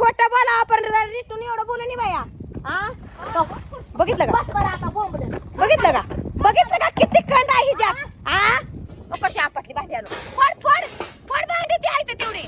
खोटं बोला आपण रिटून एवढं बोलू नाही बाया. हा? बघितलं का. बघितलं का? बघितलं का? किती खंड आहे हिच्यात? हा? कशी आपटली भांडी आणून? फोड फोड. फोड भांडी ती आहे तेवढी.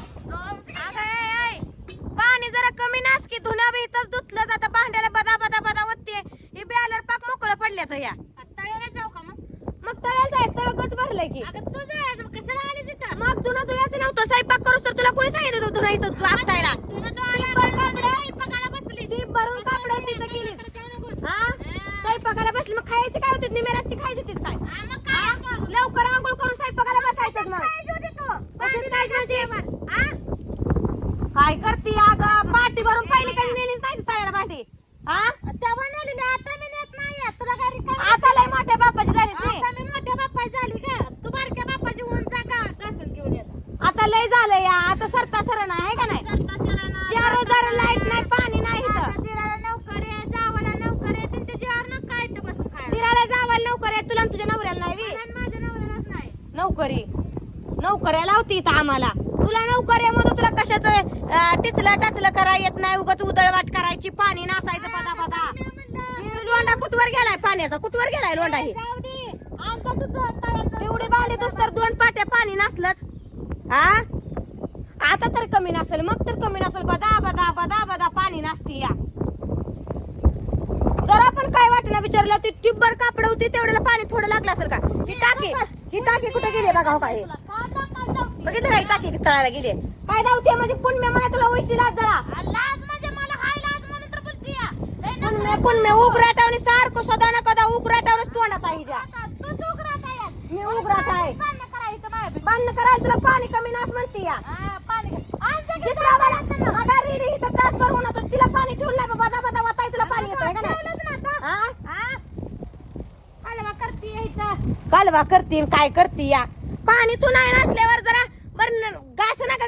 पाणी जरा कमी नास की धुणं बी इथंच धुतलं जातं भांड्याला बदा बदा बदा वत्ते हे बॅलर पाक मोकळं पडल्या तर या तळ्याला जाऊ का मग मग तळ्याला जायचं तळकच भरलंय की अगं तू जायचं मग कशाला आली तिथं मग धुणं धुण्याचं नव्हतं स्वयंपाक करूस तर तुला कोणी सांगितलं होतं धुणं इथं तू आपटायला तुला तो आला स्वयंपाकाला बसली ती भरून कापडं तिथं गेली हा स्वयंपाकाला बसली मग खायची काय निमेराची खायची होती काय? हा? लवकर आंघोळ करून स्वयंपाकाला बसायचं मग. पाहिजे होती तू. कशात काय करायची? काय करते अगं? पाठी भरून पहिली कधी नेलीच नाही तळ्याला भांडी. हा तेव्हा नेलेली आता मी नेत नाही तुला घरी काय आता लय मोठ्या बापाची झाली ती. आता मी मोठ्या बाप्पा झाली का तू बारक्या बाप्पाची होऊन जा का घासून घेऊन येत आता लय झालं या आता सरता सरण आहे का नाही चार हजार लाइट नाही पाणी नाही इथं दिराला नोकर आहे जावाला नोकर आहे त्यांच्या जीवावर न काय इथं बसून खायला फिरायला जावायला नोकर आहे तुला आणि तुझ्या नवऱ्याला नाही बी. आणि माझ्या नवऱ्यालाच नाही नोकरी नोकऱ्या लावती इथं आम्हाला. तुला नोकरी आहे म्हणून तुला कशाचं टिचलं टाचलं करा येत नाही. उगाच उदळवाट करायची पाणी नासायचं पदा पदा. लोंडा कुठवर गेलाय? पाण्याचा कुठवर गेलाय लोंडा हे? जाऊ दे. आमचा तू तो तळ्यात तेवढी बाली तर दोन पाट्या पाणी नसलंच. हा आता तर कमी नसेल मग तर कमी नसेल. बदा बदा बदा बदा पाणी नसती या. जरा पण काय वाटलं विचारलं ती ट्यूबवर कापड होती तेवढ्याला पाणी थोडं लागलं असेल का? ही टाकी ही टाकी कुठे गेली बघा हो काय बघितलं का? ही टाकी तळायला गेली. काय धावते म्हणजे पुण्य म्हणा तुला वैशी लाज जरा. लाज म्हणजे मला हाय लाज म्हणून तर बोलती या. लय ना- पुण्य सारखं सदा ना कदा तोंडात आहे हिच्या. तूच आहे. यात. मी उघराट आहे. बांधणं करायला तुला पाणी कमी नास म्हणते या. हा, तासभर होणार तिला पाणी ठेवून नाही बदा वताय तुला पाणी येतंय का नाही. कालवा काय करती या? पाणी तू नाही नसल्यावर जरा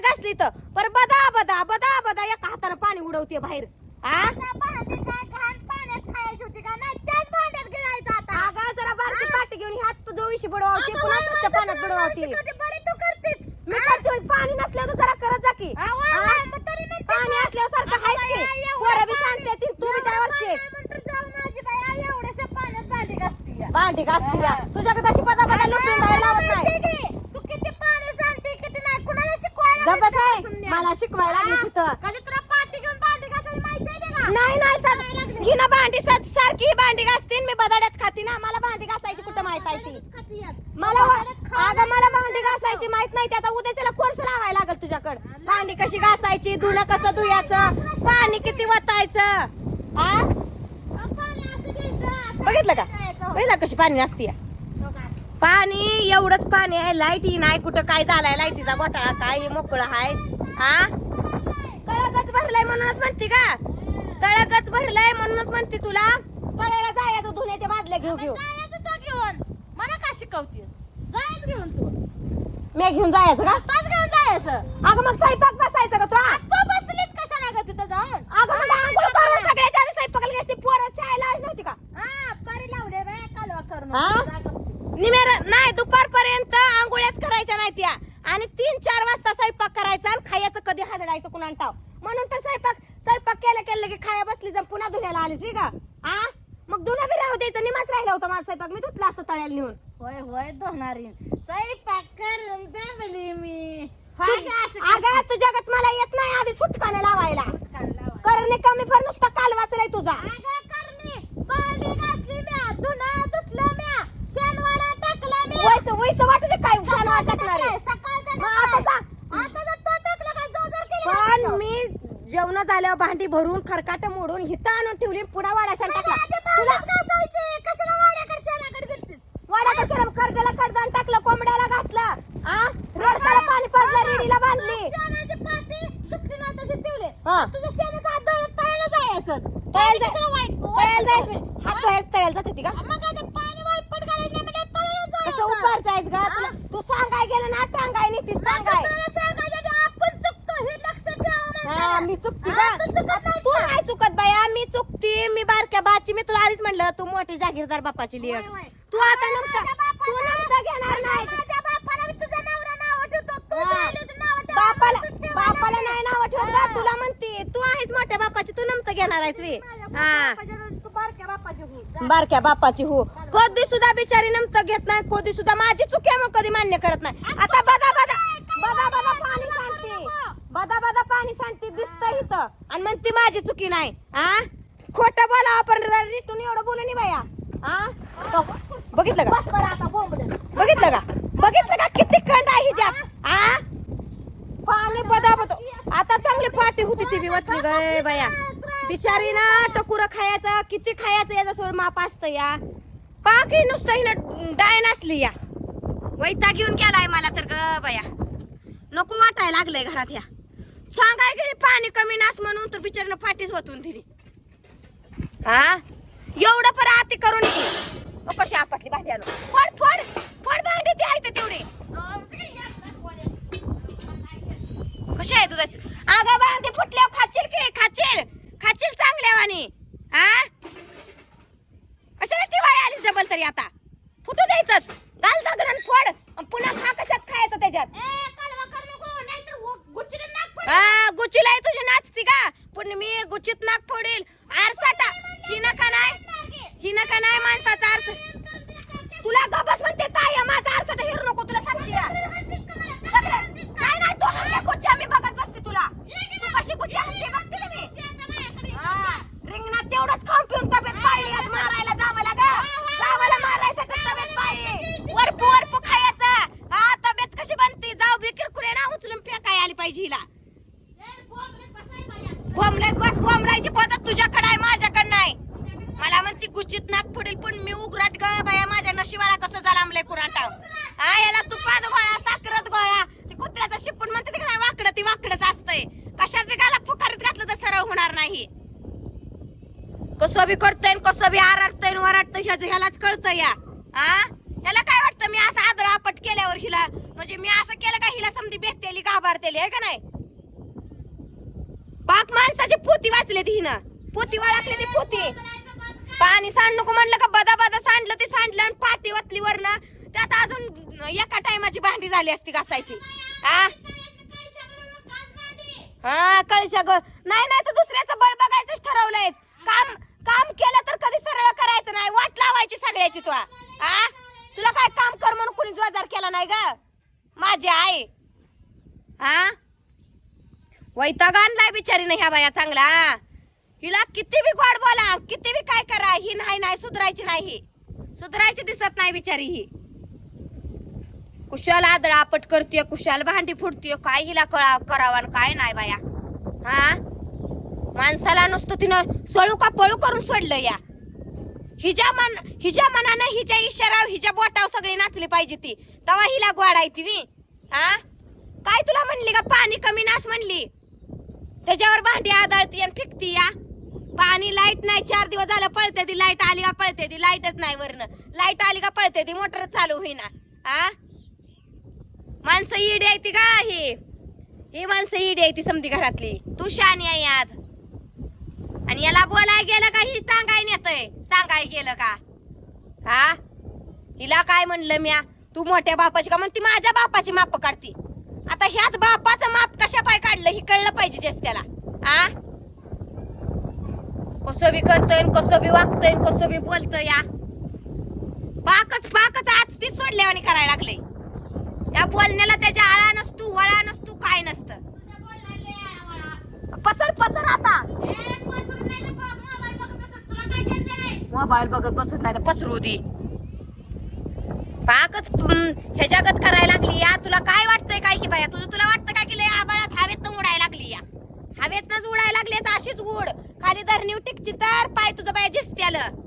घासली तर पर बदा बदा बदा बदा एका हाताने पाणी उडवते बाहेर. हा आता भांडी काय घाण पाण्यात खायची होती का? नाही त्याच भांड्यात गिळायचं आता. अगं जरा बारकी पाठी घेऊन हात बुडवावती अगं, पुन्हा पाण्यात तुला बुडवावती शिकवते, बरी तू करतेस. मी करते पण पाणी नसलं तर जरा करत जा की हा, वा, हा? वा, मग तरी म्हणते पाणी बा. असल्यासारखं अगं, आहेच बाई, की एवढं पोरं बी पाणी- सांगते ती, तू बी एवढं त्यावरची पाणी म्हणतर जाऊ माझी बाई, आई एवढ्याशा पाण्यात भांडी घासती या. भांडी घासती या तुझ्याकडे तशी पदा पदा लुटून मला राहायला लावत माहिती नाही आहे की, तू किती पाणी सांगते किती नाही कुणाला शिकवायला गप्पच लावते आहे बसून द्या. मला शिकवायला लागली हा? तिथं कधी तुला पाटी घेऊन भांडी घासायला माहिती आहे का नाही नाही सर ही ना भांडी सर सारखी ही भांडी घासते मी बदाड्यात खाती ना मला भांडी घासायची कुठं माहीत आहे ती खाती यात. मला वा- बदाड्यात खा अगं मला भांडी घासायची माहिती आता उद्या त्याला कोर्स लावायला लागल तुझ्याकडं. भांडी कशी घासायची धुणं कसं धुयाचं पाणी किती वतायचं? पाणी बघितलं का? बघितलं कशी पाणी नसती पाणी एवढंच पाणी आहे. लाइट ही नाही कुठं काय झालाय लाईटीचा घोटाळा काय हे मोकळं हाय. हा तळकच भरलंय म्हणूनच म्हणते का? तळकच भरलंय म्हणूनच म्हणते तुला. पळायला जायचं धुण्याच्या बादल्या घेऊ घेऊ. घेऊन. मला का शिकवते जायच घेऊन तू. मी घेऊन जायचं का? तोच घेऊन जायचं. अगं मग स्वयंपाक बसायचं का तू तू बसलीच कशाला ग तिथं जाऊन? अगं मग आंघोळ करून सगळ्याच्या आधी स्वयंपाकाला गेली पोरं शाळेला आज नव्हती का? हा परी लावले बाय कालवा करून हा? जा गपचूप. निमेर नाही दुपारपर्यंत आंघोळ्याच करायच्या नाही त्या आणि तीन चार वाजता स्वयंपाक करायचा आणि खायचं कधी हादडायचं कुणा टाव म्हणून तर स्वयंपाक स्वयंपाक केलं केलं की खाया बसली जर पुन्हा धुण्याला आलीच ठीक का हा मग धुणं बी राहू द्यायचं निमाच राहिला होता माझा स्वयंपाक. मी धुतला असतं तळ्याला नेऊन. होय होय धुणारी. स्वयंपाक करून दाबली मी. अगं तुझ्यागत मला येत नाही आधी सुटकाने लावायला. करणे कमी पण नुसता काल वाचलाय तुझा. वैस वैस वाटू दे काय टाकणार आता. जा. पण मी जेवण झाल्यावर भांडी भरून खरकाट मोडून हिथं आणून ठेवली पुन्हा वाडाशान मला टाकला आधी तुला भांडीच घासायची, कशाला वाड्याकडे शेणाकडे दिलतीस? वाडा कर्जाला कर्जान टाकलं कोंबड्याला घातलं आ रडकाला पाणी पाजलं रेडीला बांधली शेणाची पाटी धुतली नाही तशी ठेवली. हा. तुझं शेणाचं हात धुवायला तळ्याला जायचंच. तळ्याला पाणी जाय- कशाला वाईट- तळ्याला वाईट जायचं हात धुवायला तळ्याला जाते ती का मग आता पाणी वाईपट घालायचं नाही, मग तळ्याला कसं जायचं. उपार जायचं का तुला तू सांगाय गेलं ना टांगाय नीतीस सांगाय दुसऱ्याला सांगायचं की आपण चुकतो हे लक्ष ठेवा हा म्हणतात. मी चुकती हा, तू चुकत नाही तू का? नाही चुकत बाया मी चुकती मी बारक्या बाची मी तुला आधीच म्हणलं तू मोठी जागीरदार बापाची लिह होय, होय. तू आता नव्हता बापाला- तू नव्हता घेणार नाही. माझ्या बापाला बी तुझं नवरा नाव ठेवतो. तू. तुला म्हणते घेणार आहेस हा. तू बारक्या बापाची हो. बारक्या बापाची हो कधी सुद्धा बिचारी नमतं घेत नाही कधी सुद्धा माझी चुकी आहे मग कधी मान्य करत नाही. आता बदा बदा बदा बदा पाणी सांगते. बदा बदा पाणी सांगते दिसत इथं. आणि म्हणते माझी चुकी नाही. हा? खोट बोला आपण रिटून एवढं बोलू नाही बाया. हा. बघितलं का? बस बरं आता बोंबलत. बघितलं का? बघितलं का? किती खंड आहे हिच्यात हा पाणी बदा बदा आता चांगली पाठी होती ती बी वतली गे बाया. बिचारी ना टकुर खायचं किती खायचं याचा सोड माप असतं या. बाकी नुसतं हिनं डाय नसली या. वैता घेऊन गेलाय मला तर ग बाया. नको वाटायला लागलंय घरात या. सांगाय गेली पाणी कमी नास म्हणून तर बिचारीनं पाठीच वतून दिली. हा एवढं पर आती करून आपटली भांडी आणून फोड फोड. फोड भांडी ती आहे तर तेवढी. कशी आहे तुझं अगं बांधे फुटल्यावर खाशील की खाशील खाशील चांगल्यावानी हा कशाला ठेवाय आलीस डबल तरी आता? फुटू द्यायचंच. घाल दगडण फोड. पुन्हा खा कशात खायचं त्याच्यात. ए, कडवं करू नको, नाहीतर हो- आहे तुझी नाचती का? पण मी गुच्चीत नाक फोडील. आरसाटा. ही नका नाही ही नका नाही माणसाचा आरसा तुला गबस म्हणते ताई माझा आरसाटा हिरू नको तुला सांगते या. दगडं. नाही नाही तू हल्ल्या गुच्च्या मी बघत बसते तुला तू कशी गुच्च्या हल्ली बघते ना मी हा, रिंगणात तेवढंच खाऊन पिऊन तब्येत पाळली आज मारायला जावं लागा जावाला मारायसाठी तब्येत पाळली वरपू वरपू खायचं हा तब्येत कशी बनते जाऊ बी किरकुरे ना उचलून फेकाय आली पाहिजे हिला बोंबलत बस बोमलायची पद्धत तुझ्याकडे आहे माझ्याकडे नाही. मला म्हणती गुच्चीत नाक पुढील पण मी उघराट ग बाया माझ्या नशिबाला कसं झाला आमले कुराटाव हा याला तुपात गोळा साखरत गोळा ती कुत्र्याचा शिपून म्हणते तिकडे वाकडं ती वाकडच असतंय. कशात बी गाला फुकारीत घातलं तर सरळ होणार नाही. कसं बी करतय कसं बी आरडतय वराटतय ह्याचं ह्यालाच कळतं या. हा ह्याला काय वाटतं मी असं आदळ आपट केल्यावर हिला म्हणजे मी असं केलं का हिला समधी भेटतेली घाबरतेली आहे का नाही? पाक माणसाची पोती वाचली ती हिनं. पोती वाळखली ती पोती. पाणी सांड नको म्हणलं का बदा बदा सांडलं ते सांडलं आणि पाठी वतली वरनं. त्यात अजून एका टायमाची भांडी झाली असती घासायची. हा हा कळशा ग. नाही नाही तर दुसऱ्याचं बळ बघायचंच ठरवलंय काम काम केलं तर कधी सरळ करायचं नाही. वाट लावायची सगळ्याची तू हा तुला काय काम कर म्हणून कुणी जोजार केला नाही ग? माझी आई. हा वैताग आणलाय बिचारीनं ह्या बाया चांगला. हिला किती बी गोड बोला किती बी काय करा ही नाही नाही सुधरायची नाही ही. सुधरायची दिसत नाही बिचारी ही. कुशाल आदळा आपट करते कुशाल भांडी फुटते काय हिला कळा करावा आणि काय नाही बाया. हा? माणसाला नुसतं तिनं सळू का पळू करून सोडलं या. हिच्या मन हिच्या मनानं हिच्या इशारा हिच्या बोटावर सगळी नाचली पाहिजे ती. तवा हिला गोडायती ती हा? काय तुला म्हणली का पाणी कमी नास म्हणली. त्याच्यावर भांडी आदळती आणि फिकती या. पाणी लाइट नाही चार दिवस झालं पळते ती लाइट आली का पळते ती लाईटच नाही वरनं. लाइट आली का पळते ती मोटर चालू होईना. हा माणसं ईड आहे ती का ही? ही माणसं ईड आहे ती समधी घरातली. तू शानी आहे आज. आणि याला बोलाय गेलं का ही सांगाय नेतय? सांगाय गेलं का? हा हिला काय म्हणलं म्या? तू मोठ्या बापाची का म्हणती माझ्या बापाची माप काढती? आता ह्यात बापाचं माप कशा पाय काढलं ही कळलं पाहिजे जेस त्याला. आ? कसं बी करतोय कसं बी वागतोय कसं बी बोलतोय या पाकच पाकच आज पीस सोडल्यावानी करायला लागले त्या बोलण्याला त्याच्या आळा नसतो वळा नसतो काय नसतं. पसर पसर आता. मोबाईल बघत बसत नाही तर पसरू दे. पाकच हम्म, हे जगत करायला लागली या. तुला काय वाटतंय काय की बाया? तुझं तुला वाटतं काय की लय आबाळात हवेत उडायला लागली या? हवेतनच उडायला लागली तर अशीच उड खाली धरणीव टिकची तर पाय तुझं बाया झिजते आलं